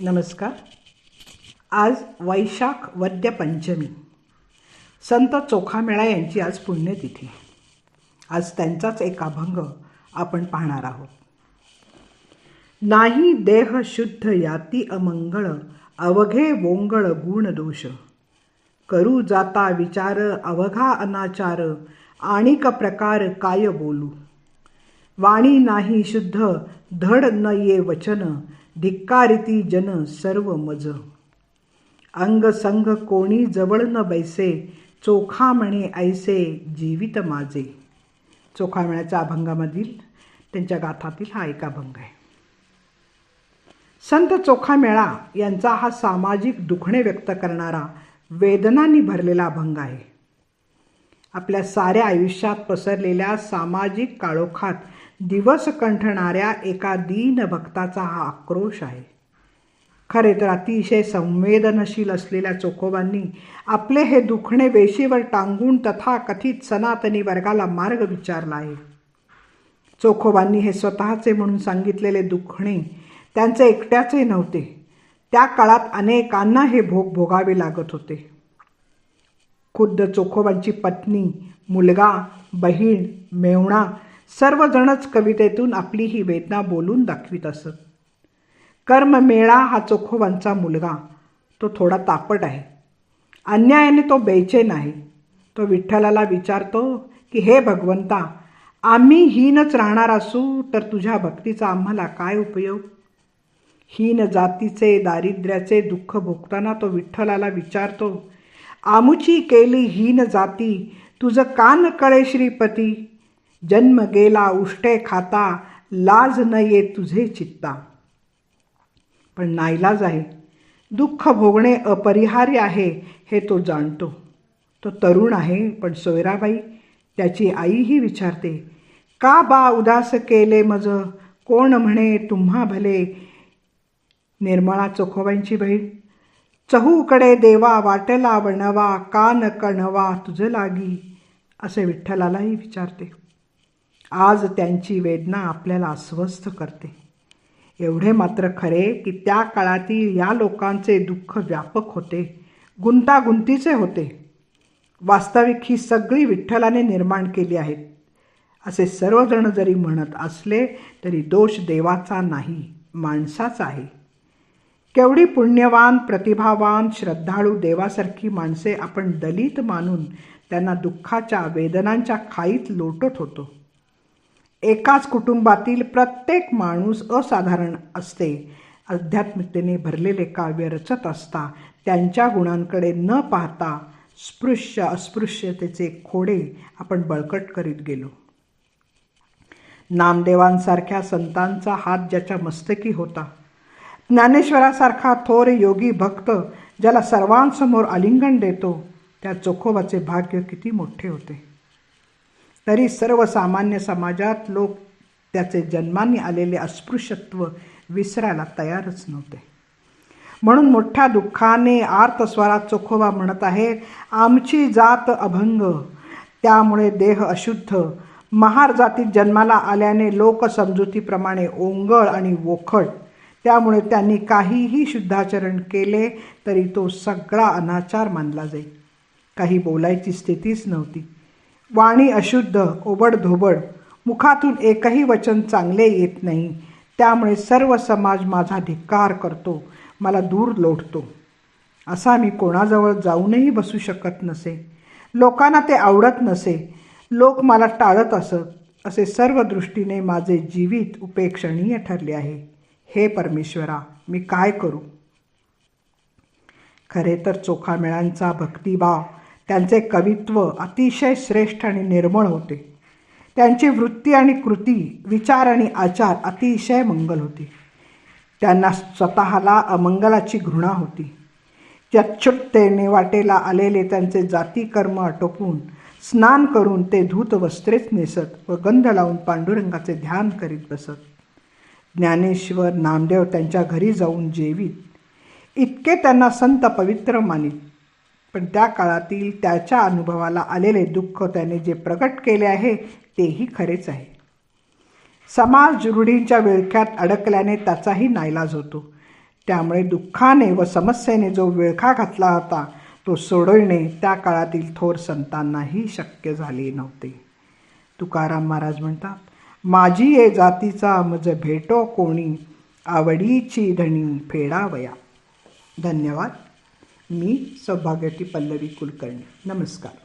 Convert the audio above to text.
नमस्कार. आज वैशाख वद्य पंचमी संत चोखामेळा यांची आज पुण्यतिथी. आज त्यांचाच एक अभंग आपण पाहणार आहोत. नाही देह शुद्ध याती अमंगळ अवघे वोंगळ गुण दोष. करू जाता विचार अवघा अनाचार आणिक प्रकार काय बोलू? वाणी नाही शुद्ध धड न ये वचन धिक्कारिती जन सर्व मज. अंग संग कोणी जवळ न बैसे चोखा म्हणे ऐसे जीवित माझे. चोखामण्याच्या अभंगामधील त्यांच्या गाथातील हा एक अभंग आहे. संत चोखामेळा यांचा हा सामाजिक दुखणे व्यक्त करणारा वेदनांनी भरलेला अभंग आहे. आपल्या साऱ्या आयुष्यात पसरलेल्या सामाजिक काळोखात दिवस कंठणाऱ्या एका दीन भक्ताचा हा आक्रोश आहे. खरे तर अतिशय संवेदनशील असलेल्या चोखोबांनी आपले हे दुखणे वेशीवर टांगून तथा कथित सनातनी वर्गाला मार्ग विचारला आहे. चोखोबांनी हे स्वतःचे म्हणून सांगितलेले दुखणे त्यांचे एकट्याचे नव्हते. त्या काळात अनेकांना हे भोग भोगावे लागत होते. खुद्द चोखोबांची पत्नी मुलगा बहीण मेवणा सर्वजणच कवितेतून आपली ही वेदना बोलून दाखवित असत. कर्ममेळा हा चोखोबांचा मुलगा. तो थोडा तापट आहे. अन्यायाने तो बेचैन आहे. तो विठ्ठलाला विचारतो की हे भगवंता आम्ही हीनच राहणार असू तर तुझ्या भक्तीचा आम्हाला काय उपयोग? हीन जातीचे दारिद्र्याचे दुःख भोगताना तो विठ्ठलाला विचारतो आमुची केली हीन जाती तुझं कान कळे श्रीपती? जन्म गेला उष्टे खाता लाज न ये तुझे चित्ता. पण नाईलाज आहे. दुःख भोगणे अपरिहार्य आहे हे तो जाणतो. तो तरुण आहे पण सोयराबाई त्याची आईही विचारते का बा उदास केले मज? कोण म्हणे तुम्हा भले? निर्मळा चोखोबाईंची बहीण चहूकडे देवा वाटला वणवा कान कणवा तुझं लागी असे विठ्ठलालाही विचारते. आज त्यांची वेदना आपल्याला अस्वस्थ करते. एवढे मात्र खरे की त्या काळातील या लोकांचे दुःख व्यापक होते गुंतागुंतीचे होते. वास्तविक ही सगळी विठ्ठलाने निर्माण केली आहेत. असे सर्वजण जरी म्हणत असले तरी दोष देवाचा नाही माणसाचा आहे. केवढी पुण्यवान प्रतिभावान श्रद्धाळू देवासारखी माणसे आपण दलित मानून त्यांना दुःखाच्या वेदनांच्या खाईत लोटत होतो. एकाच कुटुंबातील प्रत्येक माणूस असाधारण असते. आध्यात्मिकतेने भरलेले काव्य रचत असता त्यांच्या गुणांकडे न पाहता स्पृश्य अस्पृश्यतेचे खोडे आपण बळकट करीत गेलो. नामदेवांसारख्या संतांचा हात ज्याच्या मस्तकी होता. ज्ञानेश्वरासारखा थोर योगी भक्त ज्याला सर्वांसमोर आलिंगन देतो त्या चोखोबाचे भाग्य किती मोठे होते. तरी सर्वसामान्य समाजात लोक त्याचे जन्माने आलेले अस्पृश्यत्व विसरायला तयारच नव्हते. म्हणून मोठ्या दुःखाने आर्तस्वरात चोखोबा म्हणत आहे आमची जात अभंग. त्यामुळे देह अशुद्ध. महार जातीत जन्माला आल्याने लोकसमजुतीप्रमाणे ओंगळ आणि वोखड त्यामुळे त्यांनी काहीही शुद्धाचरण केले तरी तो सगळा अनाचार मानला जाई. काही बोलायची स्थितीच नव्हती. वाणी अशुद्ध ओबडधोबड मुखातून एकही वचन चांगले येत नाही. त्यामुळे सर्व समाज माझा धिक्कार करतो मला दूर लोटतो. असा मी कोणाजवळ जाऊनही बसू शकत नसे. लोकांना ते आवडत नसे. लोक मला टाळत असत असे सर्व दृष्टीने माझे जीवित उपेक्षणीय ठरले आहे. हे परमेश्वरा मी काय करू? खरे तर चोखामेळांचा भक्तिभाव त्यांचे कवित्व अतिशय श्रेष्ठ आणि निर्मळ होते. त्यांची वृत्ती आणि कृती विचार आणि आचार अतिशय मंगल होते. त्यांना स्वतःला अमंगलाची घृणा होती. त्यच्छुट्तेने वाटेला आलेले त्यांचे जाती कर्म आटोपून स्नान करून ते धूत वस्त्रेच नेसत व गंध लावून पांडुरंगाचे ध्यान करीत बसत. ज्ञानेश्वर नामदेव त्यांच्या घरी जाऊन जेवीत. इतके त्यांना संत पवित्र मानित. पण त्या काळातील त्याच्या अनुभवाला आलेले दुःख त्याने जे प्रकट केले आहे तेही खरेच आहे. समाज रूढींच्या विळख्यात अडकल्याने त्याचाही नाईलाज होतो. त्यामुळे दुःखाने व समस्येने जो विळखा घातला होता तो सोडविणे त्या काळातील थोर संतांनाही शक्य झाले नव्हते. तुकाराम महाराज म्हणतात माझी ये जातीचा मज भेटो कोणी आवडीची धणी फेडावया. धन्यवाद. मी सौभाग्यवती पल्लवी कुलकर्णी. नमस्कार.